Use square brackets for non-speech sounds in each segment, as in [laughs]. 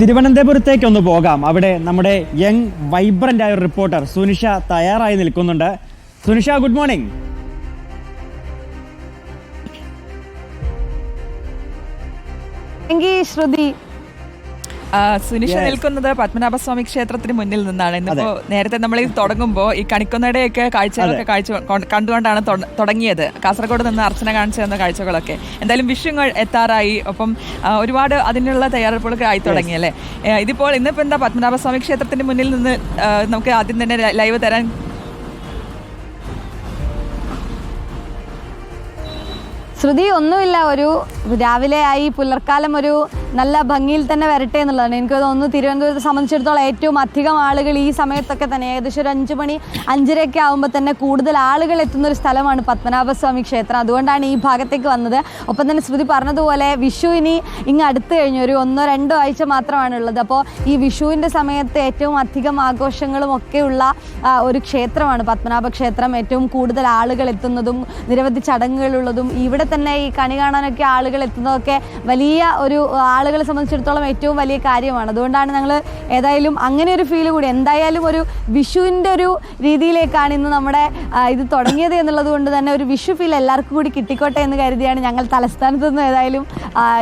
തിരുവനന്തപുരത്തേക്ക് ഒന്ന് പോകാം. അവിടെ നമ്മുടെ യങ് വൈബ്രന്റ് ആയ റിപ്പോർട്ടർ സുനിഷ തയ്യാറായി നിൽക്കുന്നുണ്ട്. Sunisha good morning Shruti Sunisha. നിൽക്കുന്നത് പത്മനാഭസ്വാമി ക്ഷേത്രത്തിന് മുന്നിൽ നിന്നാണ്. ഇന്നിപ്പോ നേരത്തെ നമ്മൾ ഇത് തുടങ്ങുമ്പോൾ ഈ കണിക്കൊന്നയുടെയൊക്കെ കാഴ്ചകളൊക്കെ കാഴ്ച കണ്ടുകൊണ്ടാണ് തൊട- തുടങ്ങിയത്. കാസർഗോഡ് നിന്ന് അർച്ചന കാണിച്ചു തന്ന കാഴ്ചകളൊക്കെ. എന്തായാലും വിഷുങ്ങൾ എത്താറായി. ഒപ്പം ഒരുപാട് അതിനുള്ള തയ്യാറെടുപ്പുകളൊക്കെ ആയി തുടങ്ങി അല്ലേ? ഇതിപ്പോൾ ഇന്നിപ്പോ എന്താ പത്മനാഭസ്വാമി ക്ഷേത്രത്തിന് മുന്നിൽ നിന്ന് നമുക്ക് ആദ്യം തന്നെ ലൈവ് തരാൻ? ശ്രുതി ഒന്നുമില്ല. ഒരു രാവിലെ ആയി പുലർക്കാലം ഒരു നല്ല ഭംഗിയിൽ തന്നെ വരട്ടെ എന്നുള്ളതാണ്. എനിക്ക് തോന്നുന്നു തിരുവനന്തപുരത്തെ സംബന്ധിച്ചിടത്തോളം ഏറ്റവും അധികം ആളുകൾ ഈ സമയത്തൊക്കെ തന്നെ ഏകദേശം ഒരു അഞ്ച് മണി അഞ്ചരയൊക്കെ ആകുമ്പോൾ തന്നെ കൂടുതൽ ആളുകൾ എത്തുന്ന ഒരു സ്ഥലമാണ് പത്മനാഭസ്വാമി ക്ഷേത്രം. അതുകൊണ്ടാണ് ഈ ഭാഗത്തേക്ക് വന്നത്. ഒപ്പം തന്നെ ശ്രുതി പറഞ്ഞതുപോലെ വിഷു ഇനി ഇങ്ങ് അടുത്ത് കഴിഞ്ഞു ഒരു ഒന്നോ രണ്ടോ ആഴ്ച മാത്രമാണ് ഉള്ളത്. അപ്പോൾ ഈ വിഷുവിന്റെ സമയത്ത് ഏറ്റവും അധികം ആഘോഷങ്ങളും ഒക്കെയുള്ള ഒരു ക്ഷേത്രമാണ് പത്മനാഭ ക്ഷേത്രം. ഏറ്റവും കൂടുതൽ ആളുകൾ എത്തുന്നതും നിരവധി ചടങ്ങുകളുള്ളതും ഇവിടെ തന്നെ ഈ കണി കാണാനൊക്കെ ആളുകൾ എത്തുന്നതൊക്കെ വലിയ ഒരു ആളുകളെ സംബന്ധിച്ചിടത്തോളം ഏറ്റവും വലിയ കാര്യമാണ്. അതുകൊണ്ടാണ് ഞങ്ങൾ ഏതായാലും അങ്ങനെ ഒരു ഫീൽ കൂടി എന്തായാലും ഒരു വിഷുവിന്റെ ഒരു രീതിയിലേക്കാണ് ഇന്ന് നമ്മുടെ ഇത് തുടങ്ങിയത് എന്നുള്ളത് കൊണ്ട് തന്നെ ഒരു വിഷു ഫീൽ എല്ലാവർക്കും കൂടി കിട്ടിക്കോട്ടെ എന്ന് കരുതിയാണ് ഞങ്ങൾ തലസ്ഥാനത്ത് നിന്ന് ഏതായാലും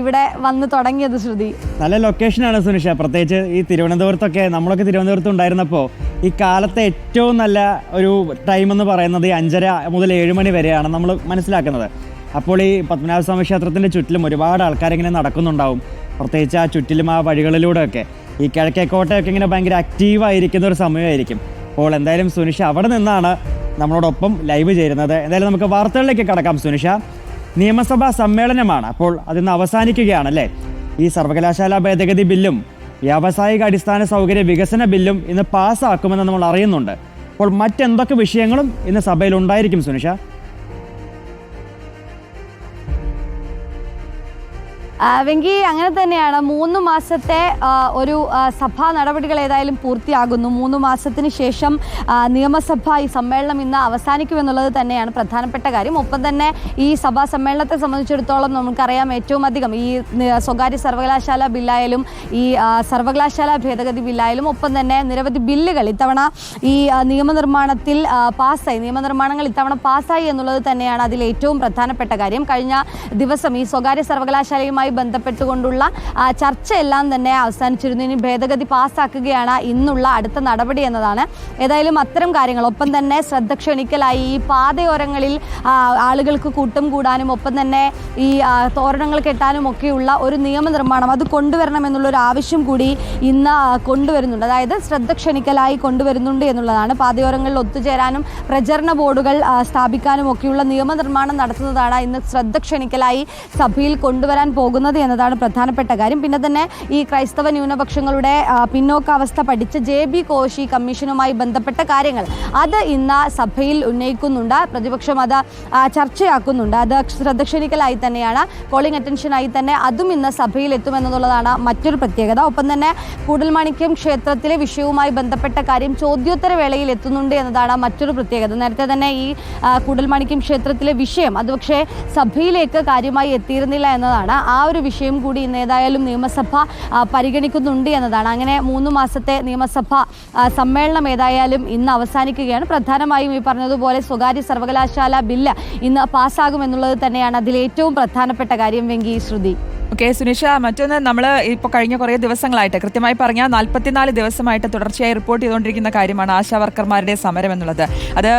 ഇവിടെ വന്ന് തുടങ്ങിയത് ശ്രുതി. നല്ല ലൊക്കേഷനാണ് സുനിഷ. പ്രത്യേകിച്ച് ഈ തിരുവനന്തപുരത്തൊക്കെ നമ്മളൊക്കെ തിരുവനന്തപുരത്ത് ഉണ്ടായിരുന്നപ്പോൾ ഈ കാലത്തെ ഏറ്റവും നല്ല ഒരു ടൈം എന്ന് പറയുന്നത് ഈ അഞ്ചര മുതൽ ഏഴ് മണി വരെയാണ് നമ്മൾ മനസ്സിലാക്കുന്നത്. അപ്പോൾ ഈ പത്മനാഭസ്വാമി ക്ഷേത്രത്തിന്റെ ചുറ്റിലും ഒരുപാട് ആൾക്കാരിങ്ങനെ നടക്കുന്നുണ്ടാവും. പ്രത്യേകിച്ച് ആ ചുറ്റിലും ആ വഴികളിലൂടെയൊക്കെ. ഈ കിഴക്കേക്കോട്ടയൊക്കെ ഇങ്ങനെ ഭയങ്കര ആക്റ്റീവായിരിക്കുന്ന ഒരു സമയമായിരിക്കും. അപ്പോൾ എന്തായാലും സുനിഷ അവിടെ നിന്നാണ് നമ്മളോടൊപ്പം ലൈവ് ചേരുന്നത്. എന്തായാലും നമുക്ക് വാർത്തകളിലേക്ക് കടക്കാം സുനിഷ. നിയമസഭാ സമ്മേളനമാണ്. അപ്പോൾ അതിന്ന് അവസാനിക്കുകയാണ് അല്ലേ ഈ സർവകലാശാല ഭേദഗതി ബില്ലും വ്യാവസായിക അടിസ്ഥാന സൗകര്യ വികസന ബില്ലും ഇന്ന് പാസ്സാക്കുമെന്ന് നമ്മൾ അറിയുന്നുണ്ട്. അപ്പോൾ മറ്റെന്തൊക്കെ വിഷയങ്ങളും ഇന്ന് സഭയിൽ ഉണ്ടായിരിക്കും സുനിഷ? വെങ്കി അങ്ങനെ തന്നെയാണ്. മൂന്ന് മാസത്തെ ഒരു സഭാ നടപടികൾ ഏതായാലും പൂർത്തിയാകുന്നു. മൂന്ന് മാസത്തിന് ശേഷം നിയമസഭ ഈ സമ്മേളനം ഇന്ന് അവസാനിക്കുമെന്നുള്ളത് തന്നെയാണ് പ്രധാനപ്പെട്ട കാര്യം. ഒപ്പം തന്നെ ഈ സഭാ സമ്മേളനത്തെ സംബന്ധിച്ചിടത്തോളം നമുക്കറിയാം ഏറ്റവും അധികം ഈ സ്വകാര്യ സർവകലാശാല ബില്ലായാലും ഈ സർവകലാശാല ഭേദഗതി ബില്ലായാലും ഒപ്പം തന്നെ നിരവധി ബില്ലുകൾ ഇത്തവണ ഈ നിയമനിർമ്മാണത്തിൽ പാസ്സായി. നിയമനിർമ്മാണങ്ങൾ ഇത്തവണ പാസ്സായി എന്നുള്ളത് തന്നെയാണ് അതിൽ ഏറ്റവും പ്രധാനപ്പെട്ട കാര്യം. കഴിഞ്ഞ ദിവസം ഈ സ്വകാര്യ സർവകലാശാലയുമായി ബന്ധപ്പെട്ടുകൊണ്ടുള്ള ആ, ചർച്ചയെല്ലാം തന്നെ അവസാനിച്ചിരുന്നു. ഇനി ഭേദഗതി പാസ്സാക്കുകയാണ് ഇന്നുള്ള അടുത്ത നടപടി എന്നതാണ്. ഏതായാലും അത്തരം കാര്യങ്ങൾ ഒപ്പം തന്നെ ശ്രദ്ധ ക്ഷണിക്കലായി ഈ പാതയോരങ്ങളിൽ ആളുകൾക്ക് കൂട്ടം കൂടാനും ഒപ്പം തന്നെ ഈ തോരണങ്ങൾ കെട്ടാനും ഒക്കെയുള്ള ഒരു നിയമനിർമ്മാണം അത് കൊണ്ടുവരണം എന്നുള്ള ഒരു ആവശ്യം കൂടി ഇന്ന് കൊണ്ടുവരുന്നുണ്ട്. അതായത് ശ്രദ്ധ ക്ഷണിക്കലായി കൊണ്ടുവരുന്നുണ്ട് എന്നുള്ളതാണ്. പാതയോരങ്ങളിൽ ഒത്തുചേരാനും പ്രചരണ ബോർഡുകൾ സ്ഥാപിക്കാനും ഒക്കെയുള്ള നിയമനിർമ്മാണം നടത്തുന്നതാണ് ഇന്ന് ശ്രദ്ധ ക്ഷണിക്കലായി സഭയിൽ കൊണ്ടുവരാൻ പോകുന്നത്. എന്നതാണ് പ്രധാനപ്പെട്ട കാര്യം. പിന്നെ തന്നെ ഈ ക്രൈസ്തവ ന്യൂനപക്ഷങ്ങളുടെ പിന്നോക്കാവസ്ഥ പഠിച്ച ജെ ബി കോശി കമ്മീഷനുമായി ബന്ധപ്പെട്ട കാര്യങ്ങൾ. അത് ഇന്ന് സഭയിൽ ഉന്നയിക്കുന്നുണ്ട്. പ്രതിപക്ഷം അത് ചർച്ചയാക്കുന്നുണ്ട്. അത് ശ്രദ്ധ ക്ഷണിക്കലായി തന്നെയാണ്. കോളിംഗ് അറ്റൻഷനായി തന്നെ അതും ഇന്ന് സഭയിൽ എത്തുമെന്നുള്ളതാണ് മറ്റൊരു പ്രത്യേകത. ഒപ്പം തന്നെ കൂടൽമാണിക്യം ക്ഷേത്രത്തിലെ വിഷയവുമായി ബന്ധപ്പെട്ട കാര്യം ചോദ്യോത്തര വേളയിൽ എത്തുന്നുണ്ട് എന്നതാണ് മറ്റൊരു പ്രത്യേകത. നേരത്തെ തന്നെ ഈ കൂടൽമാണിക്യം ക്ഷേത്രത്തിലെ വിഷയം അത് പക്ഷേ സഭയിലേക്ക് കാര്യമായി എത്തിയിരുന്നില്ല എന്നതാണ്. ആ ഒരു വിഷയം കൂടി ഇന്ന് ഏതായാലും നിയമസഭ പരിഗണിക്കുന്നുണ്ട് എന്നതാണ്. അങ്ങനെ മൂന്ന് മാസത്തെ നിയമസഭ സമ്മേളനം ഏതായാലും ഇന്ന് അവസാനിക്കുകയാണ്. പ്രധാനമായും ഈ പറഞ്ഞതുപോലെ സ്വകാര്യ സർവകലാശാല ബില്ല് ഇന്ന് പാസ്സാകുമെന്നുള്ളത് തന്നെയാണ് അതിൽ ഏറ്റവും പ്രധാനപ്പെട്ട കാര്യം വെങ്കി ശ്രുതി. ഓക്കെ സുനിഷ മറ്റൊന്ന് നമ്മൾ ഇപ്പോൾ കഴിഞ്ഞ കുറേ ദിവസങ്ങളായിട്ട് കൃത്യമായി പറഞ്ഞാൽ നാൽപ്പത്തിനാല് ദിവസമായിട്ട് തുടർച്ചയായി റിപ്പോർട്ട് ചെയ്തുകൊണ്ടിരിക്കുന്ന കാര്യമാണ് ആശാ വർക്കർമാരുടെ സമരം എന്നുള്ളത്. അത്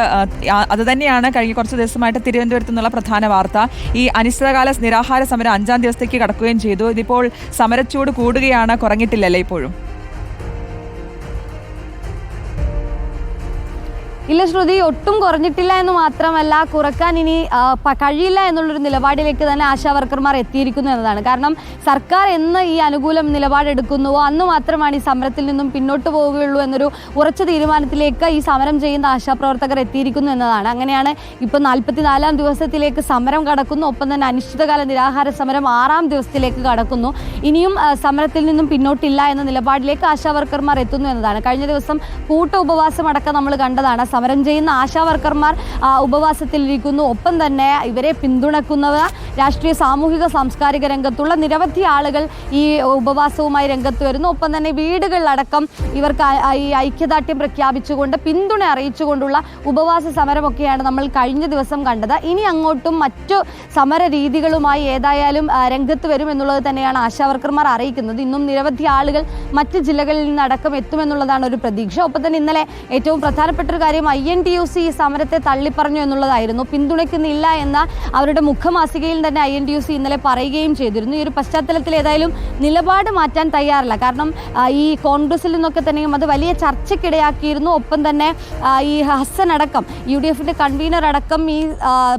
അത് തന്നെയാണ് കഴിഞ്ഞ കുറച്ച് ദിവസമായിട്ട് തിരുവനന്തപുരത്ത് നിന്നുള്ള പ്രധാന വാർത്ത. ഈ അനിശ്ചിതകാല നിരാഹാര സമരം അഞ്ചാം ദിവസത്തേക്ക് കടക്കുകയും ചെയ്തു. ഇതിപ്പോൾ സമരച്ചൂട് കൂടുകയാണ് കുറഞ്ഞിട്ടില്ലല്ലേ ഇപ്പോഴും? ഇല്ല ശ്രുതി ഒട്ടും കുറഞ്ഞിട്ടില്ല എന്ന് മാത്രമല്ല കുറയ്ക്കാൻ ഇനി കഴിയില്ല എന്നുള്ളൊരു നിലപാടിലേക്ക് തന്നെ ആശാ വർക്കർമാർ എത്തിയിരിക്കുന്നു എന്നതാണ്. കാരണം സർക്കാർ എന്ന് ഈ അനുകൂലം നിലപാടെടുക്കുന്നുവോ അന്ന് മാത്രമാണ് ഈ സമരത്തിൽ നിന്നും പിന്നോട്ട് പോവുകയുള്ളൂ എന്നൊരു ഉറച്ച തീരുമാനത്തിലേക്ക് ഈ സമരം ചെയ്യുന്ന ആശാപ്രവർത്തകർ എത്തിയിരിക്കുന്നു എന്നതാണ്. അങ്ങനെയാണ് ഇപ്പോൾ നാൽപ്പത്തിനാലാം ദിവസത്തിലേക്ക് സമരം കടക്കുന്നു. ഒപ്പം തന്നെ അനിശ്ചിതകാല നിരാഹാര സമരം ആറാം ദിവസത്തിലേക്ക് കടക്കുന്നു. ഇനിയും സമരത്തിൽ നിന്നും പിന്നോട്ടില്ല എന്ന നിലപാടിലേക്ക് ആശാ വർക്കർമാർ എത്തുന്നു എന്നതാണ്. കഴിഞ്ഞ ദിവസം കൂട്ട ഉപവാസം അടക്കം നമ്മൾ കണ്ടതാണ്. സമരം ചെയ്യുന്ന ആശാ വർക്കർമാർ ഉപവാസത്തിലിരിക്കുന്നു. ഒപ്പം തന്നെ ഇവരെ പിന്തുണക്കുന്നവർ രാഷ്ട്രീയ സാമൂഹിക സാംസ്കാരിക രംഗത്തുള്ള നിരവധി ആളുകൾ ഈ ഉപവാസവുമായി രംഗത്ത് വരുന്നു. ഒപ്പം തന്നെ വീടുകളിലടക്കം ഇവർക്ക് ഈ ഐക്യദാർഢ്യം പ്രഖ്യാപിച്ചുകൊണ്ട് പിന്തുണ അറിയിച്ചുകൊണ്ടുള്ള ഉപവാസ സമരമൊക്കെയാണ് നമ്മൾ കഴിഞ്ഞ ദിവസം കണ്ടത്. ഇനി അങ്ങോട്ടും മറ്റു സമര രീതികളുമായി ഏതായാലും രംഗത്ത് വരും എന്നുള്ളത് തന്നെയാണ് ആശാവർക്കർമാർ അറിയിക്കുന്നത്. ഇന്നും നിരവധി ആളുകൾ മറ്റ് ജില്ലകളിൽ നിന്നടക്കം എത്തുമെന്നുള്ളതാണ് ഒരു പ്രതീക്ഷ. ഒപ്പം തന്നെ ഇന്നലെ ഏറ്റവും പ്രധാനപ്പെട്ട ഒരു കാര്യം I N T U C ഈ സമരത്തെ തള്ളിപ്പറഞ്ഞു എന്നുള്ളതായിരുന്നു. പിന്തുണയ്ക്കുന്നില്ല എന്ന അവരുടെ മുഖമാസികയിൽ തന്നെ I N T U C ഇന്നലെ പറയുകയും ചെയ്തിരുന്നു. ഈ ഒരു പശ്ചാത്തലത്തിൽ ഏതായാലും നിലപാട് മാറ്റാൻ തയ്യാറല്ല. കാരണം ഈ കോൺഗ്രസിൽ നിന്നൊക്കെ തന്നെയും അത് വലിയ ചർച്ചയ്ക്കിടയാക്കിയിരുന്നു. ഒപ്പം തന്നെ ഈ ഹസൻ അടക്കം യു ഡി എഫിന്റെ കൺവീനർ അടക്കം ഈ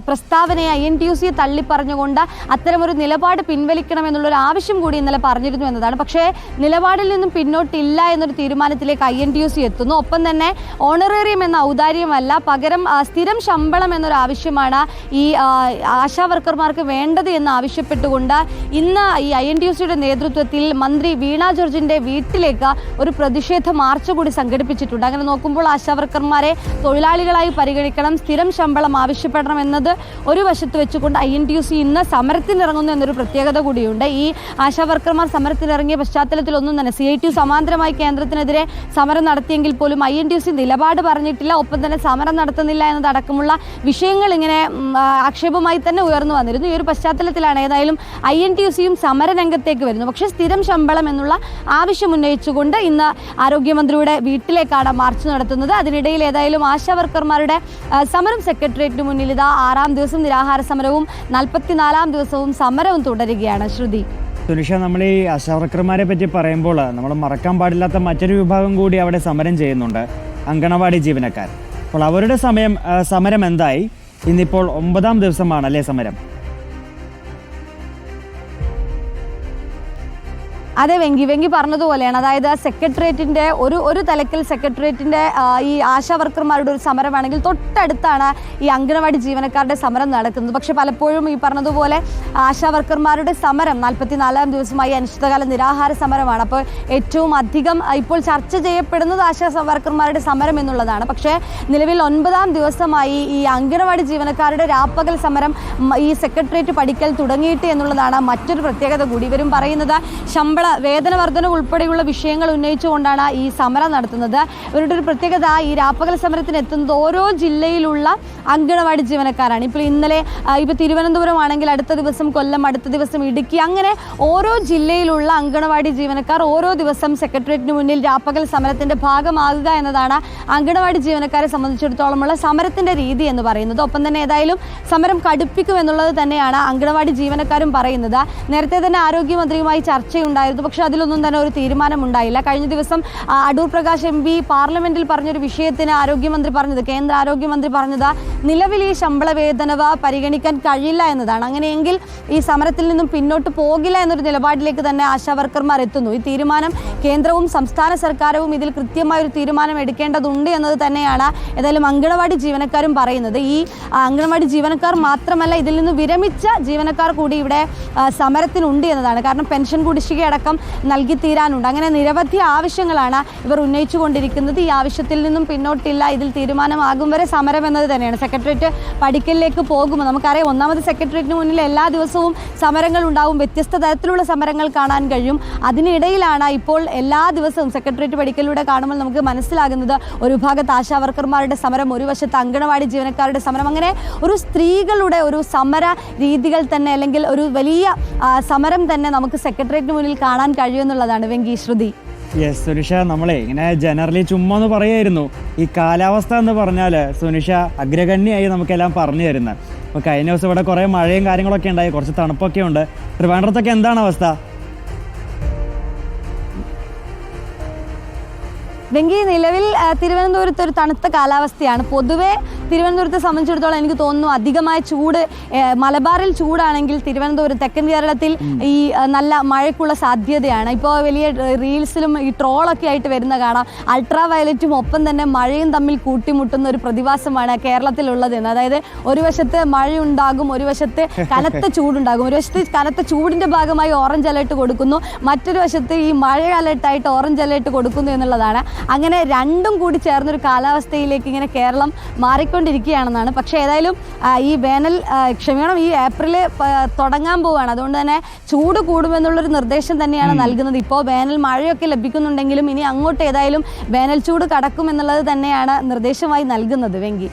പ്രസ്താവനയെ ഐ എൻ ടി യു സിയെ തള്ളിപ്പറഞ്ഞുകൊണ്ട് അത്തരമൊരു നിലപാട് പിൻവലിക്കണം എന്നുള്ളൊരു ആവശ്യം കൂടി ഇന്നലെ പറഞ്ഞിരുന്നു എന്നതാണ്. പക്ഷേ നിലപാടിൽ നിന്നും പിന്നോട്ടില്ല എന്നൊരു തീരുമാനത്തിലേക്ക് I N T U C എത്തുന്നു. ഒപ്പം തന്നെ ഓണറേറിയം എന്ന ഔദാര്യമല്ല പകരം സ്ഥിരം ശമ്പളം എന്നൊരു ആവശ്യമാണ് ഈ ആശാവർക്കർമാർക്ക് ആശാ വർക്കർമാർക്ക് വേണ്ടത് എന്ന് ആവശ്യപ്പെട്ടുകൊണ്ട് ഇന്ന് ഈ ഐ എൻ ടി യു സിയുടെ നേതൃത്വത്തിൽ മന്ത്രി വീണ ജോർജിന്റെ വീട്ടിലേക്ക് ഒരു പ്രതിഷേധ മാർച്ച് കൂടി സംഘടിപ്പിച്ചിട്ടുണ്ട്. അങ്ങനെ നോക്കുമ്പോൾ ആശാ വർക്കർമാരെ തൊഴിലാളികളായി പരിഗണിക്കണം സ്ഥിരം ശമ്പളം ആവശ്യപ്പെടണം എന്നത് ഒരു വശത്ത് വെച്ചുകൊണ്ട് I N T U C ഇന്ന് സമരത്തിനിറങ്ങുന്നു എന്നൊരു പ്രത്യേകത കൂടിയുണ്ട്. ഈ ആശാ വർക്കർമാർ സമരത്തിനിറങ്ങിയ പശ്ചാത്തലത്തിലൊന്നും തന്നെ സി ഐ ടി യു സമാന്തരമായി കേന്ദ്രത്തിനെതിരെ സമരം നടത്തിയെങ്കിൽ പോലും I N T U C നിലപാട് പറഞ്ഞിട്ടില്ല. ഒപ്പം തന്നെ സമരം നടത്തുന്നില്ല എന്നതടക്കമുള്ള വിഷയങ്ങൾ ഇങ്ങനെ ആക്ഷേപമായി തന്നെ ഉയർന്നു വന്നിരുന്നു. ഈ ഒരു പശ്ചാത്തലത്തിലാണ് ഏതായാലും ഐ എൻ ടി യു സിയും സമരരംഗത്തേക്ക് വരുന്നു പക്ഷേ സ്ഥിരം ശമ്പളം എന്നുള്ള ആവശ്യം ഉന്നയിച്ചുകൊണ്ട് ഇന്ന് ആരോഗ്യമന്ത്രിയുടെ വീട്ടിലേക്കാണ് മാർച്ച് നടത്തുന്നത്. അതിനിടയിൽ ഏതായാലും ആശാ വർക്കർമാരുടെ സമരം സെക്രട്ടേറിയറ്റിന് മുന്നിൽ ഇതാ ആറാം ദിവസം നിരാഹാര സമരവും നാൽപ്പത്തിനാലാം ദിവസവും സമരവും തുടരുകയാണ്. ശ്രുതി. സുനിഷ നമ്മൾ ഈ ആശാവർക്കർമാരെ പറ്റി പറയുമ്പോൾ നമ്മൾ മറക്കാൻ പാടില്ലാത്ത മറ്റൊരു വിഭാഗം കൂടി അവിടെ സമരം ചെയ്യുന്നുണ്ട്. അങ്കണവാടി ജീവനക്കാർ. അപ്പോൾ അവരുടെ സമയം സമരം എന്തായി ഇന്നിപ്പോൾ ഒമ്പതാം ദിവസമാണ് അല്ലേ സമരം? അതെ വെങ്കി വെങ്കി പറഞ്ഞതുപോലെയാണ്. അതായത് സെക്രട്ടേറിയറ്റിന്റെ ഒരു ഒരു തലക്കിൽ സെക്രട്ടേറിയറ്റിന്റെ ഈ ആശാ വർക്കർമാരുടെ ഒരു സമരമാണെങ്കിൽ തൊട്ടടുത്താണ് ഈ അംഗനവാടി ജീവനക്കാരുടെ സമരം നടക്കുന്നത്. പക്ഷെ പലപ്പോഴും ഈ പറഞ്ഞതുപോലെ ആശാ വർക്കർമാരുടെ സമരം നാൽപ്പത്തിനാലാം ദിവസമായി അനിശ്ചിതകാല നിരാഹാര സമരമാണ്. അപ്പോൾ ഏറ്റവും അധികം ഇപ്പോൾ ചർച്ച ചെയ്യപ്പെടുന്നത് ആശാ വർക്കർമാരുടെ സമരം എന്നുള്ളതാണ്. പക്ഷേ നിലവിൽ ഒൻപതാം ദിവസമായി ഈ അംഗനവാടി ജീവനക്കാരുടെ രാപ്പകൽ സമരം ഈ സെക്രട്ടേറിയറ്റ് പഠിക്കൽ തുടങ്ങിയിട്ട് എന്നുള്ളതാണ് മറ്റൊരു പ്രത്യേകത കൂടി. ഇവരും പറയുന്നത് ശമ്പള വേതന വർധന ഉൾപ്പെടെയുള്ള വിഷയങ്ങൾ ഉന്നയിച്ചുകൊണ്ടാണ് ഈ സമരം നടത്തുന്നത്. ഇവരുടെ ഒരു പ്രത്യേകത ഈ രാപ്പകൽ സമരത്തിന് എത്തുന്നത് ഓരോ ജില്ലയിലുള്ള അങ്കണവാടി ജീവനക്കാരാണ്. ഇപ്പോൾ ഇന്നലെ ഇപ്പോൾ തിരുവനന്തപുരം ആണെങ്കിൽ അടുത്ത ദിവസം കൊല്ലം അടുത്ത ദിവസം ഇടുക്കി അങ്ങനെ ഓരോ ജില്ലയിലുള്ള അങ്കണവാടി ജീവനക്കാർ ഓരോ ദിവസം സെക്രട്ടേറിയറ്റിന് മുന്നിൽ രാപ്പകൽ സമരത്തിന്റെ ഭാഗമാകുക എന്നതാണ് അങ്കണവാടി ജീവനക്കാരെ സംബന്ധിച്ചിടത്തോളമുള്ള സമരത്തിന്റെ രീതി എന്ന് പറയുന്നത്. ഒപ്പം തന്നെ ഏതായാലും സമരം കടുപ്പിക്കുമെന്നുള്ളത് തന്നെയാണ് അങ്കണവാടി ജീവനക്കാരും പറയുന്നത്. നേരത്തെ തന്നെ ആരോഗ്യമന്ത്രിയുമായി ചർച്ചയുണ്ടായിരുന്നു. പക്ഷേ അതിലൊന്നും തന്നെ ഒരു തീരുമാനമുണ്ടായില്ല. കഴിഞ്ഞ ദിവസം അടൂർ പ്രകാശ് എം പി പാർലമെന്റിൽ പറഞ്ഞൊരു വിഷയത്തിന് ആരോഗ്യമന്ത്രി പറഞ്ഞത് കേന്ദ്ര ആരോഗ്യമന്ത്രി പറഞ്ഞത് നിലവിൽ ഈ ശമ്പള വേതനവ പരിഗണിക്കാൻ കഴിയില്ല എന്നതാണ്. അങ്ങനെയെങ്കിൽ ഈ സമരത്തിൽ നിന്നും പിന്നോട്ട് പോകില്ല എന്നൊരു നിലപാടിലേക്ക് തന്നെ ആശാ വർക്കർമാർ എത്തുന്നു. ഈ തീരുമാനം കേന്ദ്രവും സംസ്ഥാന സർക്കാരും ഇതിൽ കൃത്യമായ ഒരു തീരുമാനം എടുക്കേണ്ടതുണ്ട് എന്നത് തന്നെയാണ് ഏതായാലും അങ്കണവാടി ജീവനക്കാരും പറയുന്നത്. ഈ അങ്കണവാടി ജീവനക്കാർ മാത്രമല്ല ഇതിൽ നിന്ന് വിരമിച്ച ജീവനക്കാർ കൂടി ഇവിടെ സമരത്തിനുണ്ട് എന്നതാണ്. കാരണം പെൻഷൻ കുടിശ്ശികയടക്കം നൽകി തീരാനുണ്ട് അങ്ങനെ നിരവധി ആവശ്യങ്ങളാണ് ഇവർ ഉന്നയിച്ചുകൊണ്ടിരിക്കുന്നത്. ഈ ആവശ്യത്തിൽ നിന്നും പിന്നോട്ടില്ല. ഇതിൽ തീരുമാനമാകും വരെ സമരം എന്നത് തന്നെയാണ്. സെക്രട്ടേറിയറ്റ് പഠിക്കലിലേക്ക് പോകുമ്പോൾ നമുക്കറിയാം ഒന്നാമത് സെക്രട്ടേറിയറ്റിന് മുന്നിൽ എല്ലാ ദിവസവും സമരങ്ങൾ ഉണ്ടാവും. വ്യത്യസ്ത തരത്തിലുള്ള സമരങ്ങൾ കാണാൻ കഴിയും. അതിനിടയിലാണ് ഇപ്പോൾ എല്ലാ ദിവസവും സെക്രട്ടേറിയറ്റ് പഠിക്കലിലൂടെ കാണുമ്പോൾ നമുക്ക് മനസ്സിലാകുന്നത് ഒരു ഭാഗത്ത് ആശാവർക്കർമാരുടെ സമരം ഒരു വശത്ത് അങ്കണവാടി ജീവനക്കാരുടെ സമരം. അങ്ങനെ ഒരു സ്ത്രീകളുടെ ഒരു സമര രീതികൾ തന്നെ അല്ലെങ്കിൽ ഒരു വലിയ സമരം തന്നെ നമുക്ക് സെക്രട്ടേറിയറ്റിന് മുന്നിൽ കാണാൻ കഴിയുമെന്നുള്ളതാണ് വെങ്കി ശ്രുതി. യെസ് സുനിഷ നമ്മളെ ഇങ്ങനെ ജനറലി ചുമ്മാ എന്ന് പറയായിരുന്നു. ഈ കാലാവസ്ഥ എന്ന് പറഞ്ഞാൽ സുനിഷ അഗ്രഗണ്യായി നമുക്കെല്ലാം പറഞ്ഞു തരുന്നത് അപ്പോൾ കഴിഞ്ഞ ദിവസം ഇവിടെ കുറേ മഴയും കാര്യങ്ങളൊക്കെ ഉണ്ടായി കുറച്ച് തണുപ്പൊക്കെ ഉണ്ട്. ട്രിവാൻഡ്രത്തൊക്കെ എന്താണ് അവസ്ഥ? വെങ്കി നിലവിൽ തിരുവനന്തപുരത്ത് ഒരു തണുത്ത കാലാവസ്ഥയാണ്. പൊതുവെ തിരുവനന്തപുരത്തെ സംബന്ധിച്ചിടത്തോളം എനിക്ക് തോന്നുന്നു അധികമായ ചൂട് മലബാറിൽ ചൂടാണെങ്കിൽ തിരുവനന്തപുരം തെക്കൻ കേരളത്തിൽ ഈ നല്ല മഴയ്ക്കുള്ള സാധ്യതയാണ്. ഇപ്പോൾ വലിയ റീൽസിലും ഈ ട്രോളൊക്കെ ആയിട്ട് വരുന്ന കാണാം. അൾട്രാ വയലറ്റും ഒപ്പം തന്നെ മഴയും തമ്മിൽ കൂട്ടിമുട്ടുന്ന ഒരു പ്രതിഭാസമാണ് കേരളത്തിലുള്ളതെന്ന്. അതായത് ഒരു വശത്ത് മഴയുണ്ടാകും ഒരു വശത്ത് കനത്ത [laughs] ചൂടുണ്ടാകും. ഒരു വശത്ത് കനത്ത ചൂടിന്റെ ഭാഗമായി ഓറഞ്ച് അലേർട്ട് കൊടുക്കുന്നു. മറ്റൊരു വശത്ത് ഈ മഴ അലേർട്ടായിട്ട് ഓറഞ്ച് അലേർട്ട് കൊടുക്കുന്നു എന്നുള്ളതാണ്. അങ്ങനെ രണ്ടും കൂടി ചേർന്നൊരു കാലാവസ്ഥയിലേക്ക് ഇങ്ങനെ കേരളം മാറിക്കൊണ്ടിരിക്കുകയാണെന്നാണ് പക്ഷേ ഏതായാലും ഈ വേനൽ ക്ഷമിക്കണം ഈ ഏപ്രിൽ തുടങ്ങാൻ പോവുകയാണ്. അതുകൊണ്ട് തന്നെ ചൂട് കൂടുമെന്നുള്ളൊരു നിർദ്ദേശം തന്നെയാണ് നൽകുന്നത്. ഇപ്പോൾ വേനൽ മഴയൊക്കെ ലഭിക്കുന്നുണ്ടെങ്കിലും ഇനി അങ്ങോട്ട് ഏതായാലും വേനൽ ചൂട് കടക്കും എന്നുള്ളത് തന്നെയാണ് നിർദ്ദേശമായി നൽകുന്നത് വെങ്കി.